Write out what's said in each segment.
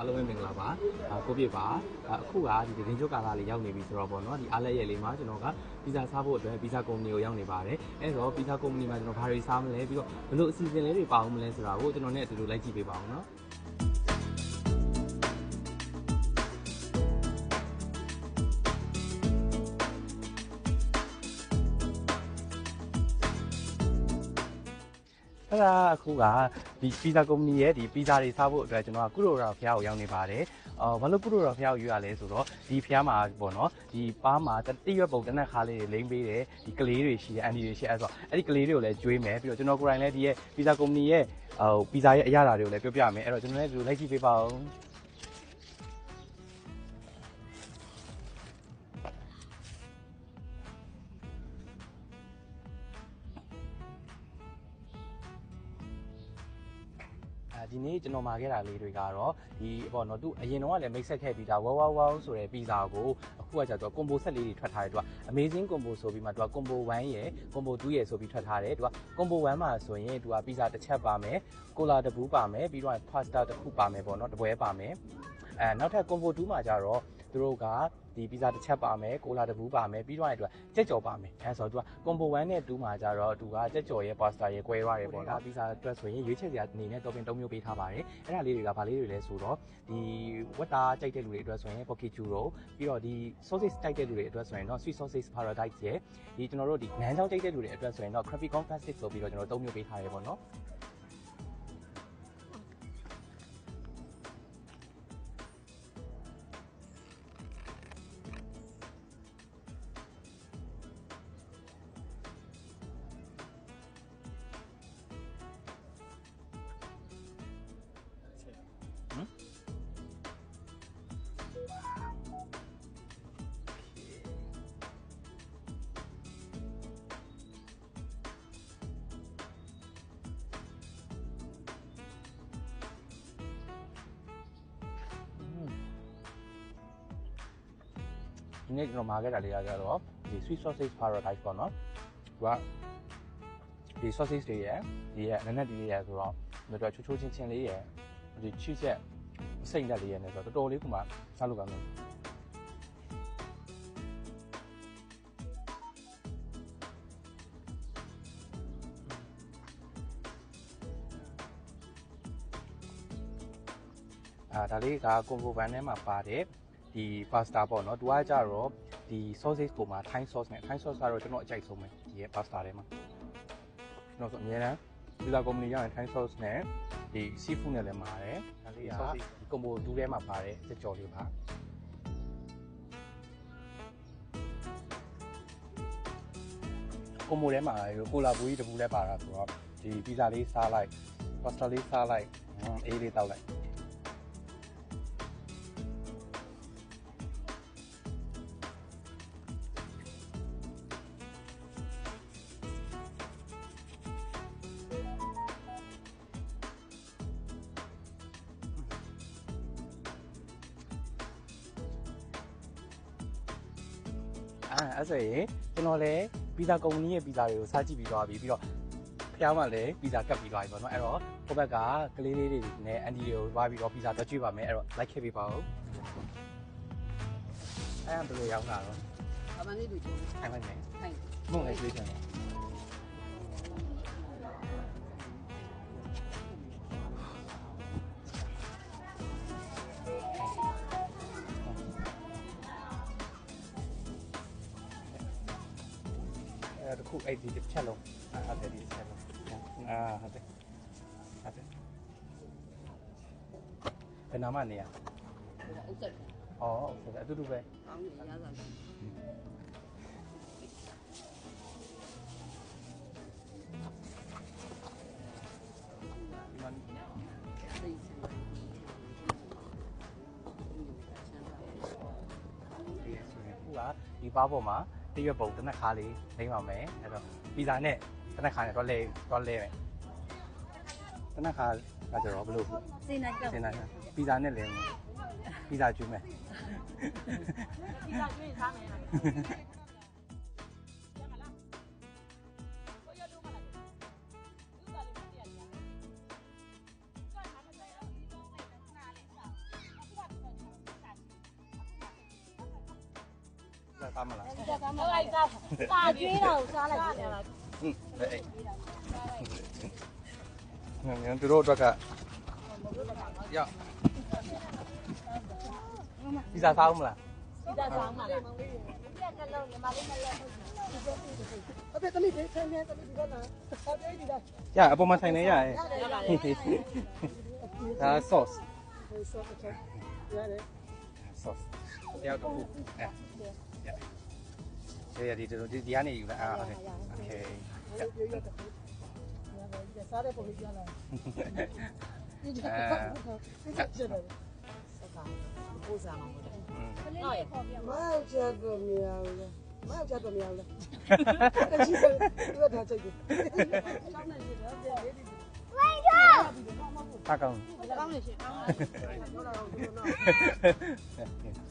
အားလုံးပဲမင်္ဂလာပါအာကိုပြစ်ပါအာအခုကဒီဒင်းချုပ်ကာလာလေးရောက်နေပြီဆိုတော့ပေါ့နော်ဒီအားလက်ရဲ့လေးမှာကျွန်တော်ကပီဇာစားဖို့အတွက်ပီဇာကုမ္ပဏီကိုရောက်နေပါတယ်အဲ့တော့ပီဇာကုမ္ပဏီမှာကျွန်တော်ဘာတွေစားမလဲပြီးတော့ဘယ်လိုအစီအစဉ်လေးတွေပါအောင်မလဲဆိုတာကိုကျွန်တော်နဲ့အတူတူလိုက်ကြည့်ပေးပါအောင်နော် အဲ့ဒါအခုကဒီပီဇာကုမ္ပဏီရဲ့ဒီပီဇာတွေစားဖို့အတွက်ကျွန်တော်ကကုရိုရာဖျားကိုရောက်နေပါတယ်။အော်ဘာလို့ကုရိုရာဖျားကိုယူရလဲဆိုတော့ဒီဖျားမှာပေါ့နော်ဒီပါးမှာတိရွက်ပုံတနက်ခါလေးတွေလိမ့်ပေးတယ်ဒီကလေးတွေရှိတယ်အန်ဒီတွေရှိအဲ့ဆိုအဲ့ဒီကလေးတွေကိုလည်းကျွေးမယ်ပြီးတော့ကျွန်တော်ကိုယ်တိုင်လည်းဒီရဲ့ပီဇာကုမ္ပဏီရဲ့ဟိုပီဇာရဲ့အရာဓာတွေကိုလည်းပြောပြမယ်အဲ့တော့ကျွန်တော်လည်းဒီလိုလိုက်ကြည့်ပေးပါဦး။ ဒီနေ့ကျွန်တော်မှာခဲ့တာလေးတွေကတော့ဒီပေါ့နော်သူအရင်တော့ကလည်းမိတ်ဆက်ခဲ့ပြီးသားဝါဝါဝါဆိုတဲ့ပီဇာကိုအခုကကျတော့ကွန်ဘိုဆက်လေးတွေထွက်ထားတယ်သူက amazing combo ဆိုပြီးမှသူက combo 1ရယ် combo 2ရယ်ဆိုပြီးထွက်ထားတယ်သူက combo 1မှာဆိုရင်သူကပီဇာတစ်ချက်ပါမယ်ကိုလာတစ်ဘူးပါမယ်ပြီးတော့ pasta တစ်ခုပါမယ်ပေါ့နော်တစ်ပွဲပါမယ်အဲနောက်ထပ် combo 2မှာကျတော့ သူတို့ကဒီပီဇာတစ်ချက်ပါမယ်ကိုလာတစ်ဘူးပါမယ်ပြီးတော့အဲ့သူကကြက်ကြော်ပါမယ်အဲဆိုတော့သူက combo 1နဲ့2မှာကျတော့သူကကြက်ကြော်ရဲ့ pasta ရဲ့ကွဲရတယ်ပေါ့နော်ပီဇာအတွက်ဆိုရင်ရွေးချယ်စရာအနေနဲ့ topping ၃မျိုးပေးထားပါတယ်အဲ့ဒါလေးတွေကဘာလေးတွေလဲဆိုတော့ဒီဝက်တာကြိုက်တဲ့လူတွေအတွက်ဆိုရင် poke churro ပြီးတော့ဒီ sausage ကြိုက်တဲ့လူတွေအတွက်ဆိုရင်တော့ sweet sausage paradise ရဲ့ဒီကျွန်တော်တို့ဒီနန်းချောင်းကြိုက်တဲ့လူတွေအတွက်ဆိုရင်တော့ crappy corn plastic ဆိုပြီးတော့ကျွန်တော်၃မျိုးပေးထားရပေါ့နော် ဒီနေ့ကျွန်တော်မှာခဲ့တာလေးကကြတော့ဒီ sweet sausage paradise ပေါ့နော်သူကဒီ sausage တွေရယ်ဒီရဲ့နက်နက်ဒီလေးရယ်ဆိုတော့ဒီတော့ချိုးချိုးချင်းချင်းလေးရယ်ဒီ cheese ရဲ့စိတ်တက်လေးရယ်နဲ့ဆိုတော့တော်တော်လေးကမှစားလို့ကောင်းတယ်အာဒါလေးကကွန်ဘိုဘန်ထဲမှာပါတယ် ဒီ pasta ပေါ့နော်သူကကြတော့ဒီ sausage ကိုမှ Thai sauce နဲ့ Thai sauce ကတော့ကျွန်တော်အကြိုက်ဆုံးပဲဒီရဲ့ pasta ထဲမှာကျွန်တော်ဆိုအများအားဒီလာကုမ္ပဏီရရင် Thai sauce နဲ့ဒီ seafood နဲ့လည်းပါတယ်ဒါလေးကဒီ combo 2ထဲမှာပါတယ်စကြော်လေးပါကွန်ဘိုထဲမှာကိုလာဘူးကြီးတစ်ဘူးလဲပါတာဆိုတော့ဒီပီဇာလေးစားလိုက် pasta လေးစားလိုက်အေးလေးတောက်လိုက် အာအဲ့ဆိုရင်ကျွန်တော်လည်းပီဇာကုမ္ပဏီရဲ့ပီဇာတွေကိုစားကြည့်ပြီးသွားပြီပြီးတော့ဖျားမှလည်းပီဇာကတ်ပြီးသွားပြီပေါ့နော်အဲ့တော့ဟိုဘက်ကကလေးလေးတွေနဲ့အန်ဒီတွေကိုသွားပြီးတော့ပီဇာတက်ကြည့်ပါမယ်အဲ့တော့ like ခဲ့ပေးပါဦးအဲ့ဒါဘယ်လိုရောက်လာတော့အမှန်လေးတွေ့ချင်အဲ့မဲ့မယ်ထိုင်မဟုတ်လည်းတွေးချင်တယ် အဲ့ဒါတခုအဲ့ဒီတစ်ချက်လုံးအဲ့ဒါဒီတစ်ချက်လုံးအာဟုတ်တယ်ဟုတ်တယ်ဘယ်နာမနေရ ဥစ္စာ อ๋อโอเคအတူတူပဲ ကောင်းနေရတာ ဒီမှာ သိစင်ပါ ဒီဆိုရင်ခုကဒီပါပေါ်မှာ တရွက်ပုံတစ်နက်ခါလေးလိမ့်ပါမယ်အဲ့တော့ပီဇာနဲ့တစ်နက်ခါနဲ့တော့လဲတော့လဲမယ်တစ်နက်ခါကကြတော့ဘယ်လိုစင်နိုင်တော့စင်တာပီဇာနဲ့လဲမယ်ပီဇာကျွေးမယ်ဒီကကျွေးထားမယ် စားမလားဟုတ်လိုက်စားစာကျွေးတာကိုစားလိုက်ကြတယ်ဟင်းဘယ်အိတ်ငါတို့တို့အတွက်ကရောက်ဒီစားစားမလားဒီသားစားမှာလားဒီကလုံးညီမလေးမလဲဟုတ်အဖေတမိပေးဆင်းနေတမိဒီကနာဆောက်ပြေးဒီလားရအပေါ်မှာထိုင်နေရရဲ့ရပါတယ်ဒါ sauce ဆောက်ချက်ရတယ် sauce တယောက်တစ်ခုအဲ ရရဒီဒီဒီကနေယူလိုက်အာโอเคโอเค ပြေးရတယ်ရတယ်စားတဲ့ပုံကြီးရလာဒီကပတ်ပတ်ချက်တယ် ပိုးစားမှာဟုတ်တယ် อืม ဟုတ်ရဲ့ မောက်ချက်တော့မရဘူးလားမောက်ချက်တော့မရဘူးလားတချို့ဒီကထားချက်ကြီးဆောင်းနေတယ်တော့ပြေးဒီ ထားကောင်း ကောင်းနေရှင်ကောင်း တော့တော့တော့ မလဲဘာလို့ကိုရက်တယ် မမဒီတိပြပြတော့ကောင်းနေ ငါကအောက်ထိုင်လဲကိုရက်တယ်ပေါ့ညာ ရရ စားကောင်းတယ် အာ နိုင်နိုင်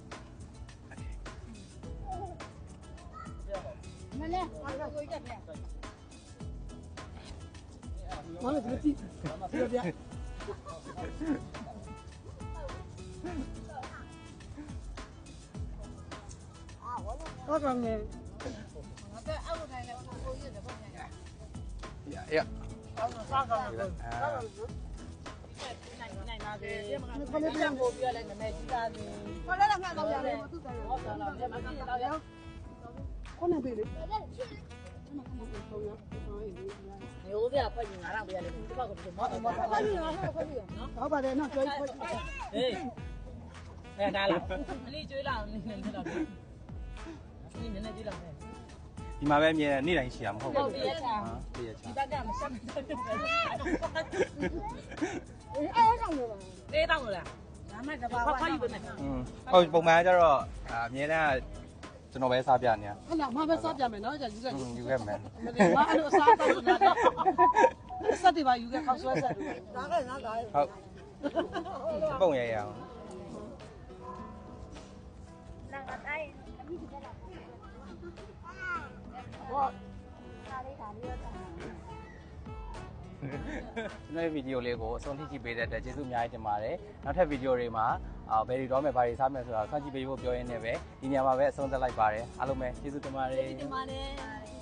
ပါသေးခလေးပြန်ပို့ပြီးလဲနမဲကြီးသားသေးခေါ်လာငါတော့ရတယ်မသူတယ်ဟုတ်တယ်လား မကြည့်တော့ရခေါနေပြီလေမျိုးစရာဖွက်ရင်ငါတော့ပြရလေဒီဘက်ကဒီမောတော့မောတော့ခေါ်ပြီလားခေါ်ပြီဟုတ်ပါတယ်နော်ကျွေးခေါ်ဟေးအဲဒါလားအလေးကျွေးလာနေနေတော့ဒီနည်းနည်းကြည့်လာမယ်ဒီမှာပဲအမြဲနေ့တိုင်းရှိရမဟုတ်ဟုတ်ဘူးပြီရတာဟာတည့်ရချာဒီဘက်ကမဆက်မဆက်သေးအဲဆောင်လို့ပါတောင်းလို့လားဒါမှတဘာဝခွာယူပေးမယ်อืมဟုတ်ပုံမှန်ကကျတော့အမြဲတမ်း ကျွန်တော်ပဲစားပြနေရဟုတ်လားမပဲစားပြမယ်နော်ကြာယူခဲ့อืมယူခဲ့မယ်မကမအဲ့လိုစားတော့နာတော့စက်တွေပါယူခဲ့ခောက်ဆွဲဆက်တွေဒါကငါကဟုတ်ပုံရရအောင်ဟော ကျွန်တော်ရဲ့ဗီဒီယိုလေးကိုအဆုံးထိကြည့်ပေးတဲ့အတွက်ကျေးဇူးအများကြီးတင်ပါတယ်နောက်ထပ်ဗီဒီယိုတွေမှာအာဘယ်တွေတော့မယ်ဘာတွေစားမယ်ဆိုတာဆွမ်းကြည့်ပေးဖို့ပြောရင်းနဲ့ပဲဒီညမှာပဲအဆုံးသတ်လိုက်ပါတယ်အားလုံးပဲကျေးဇူးတင်ပါတယ်ဒီမှာလည်း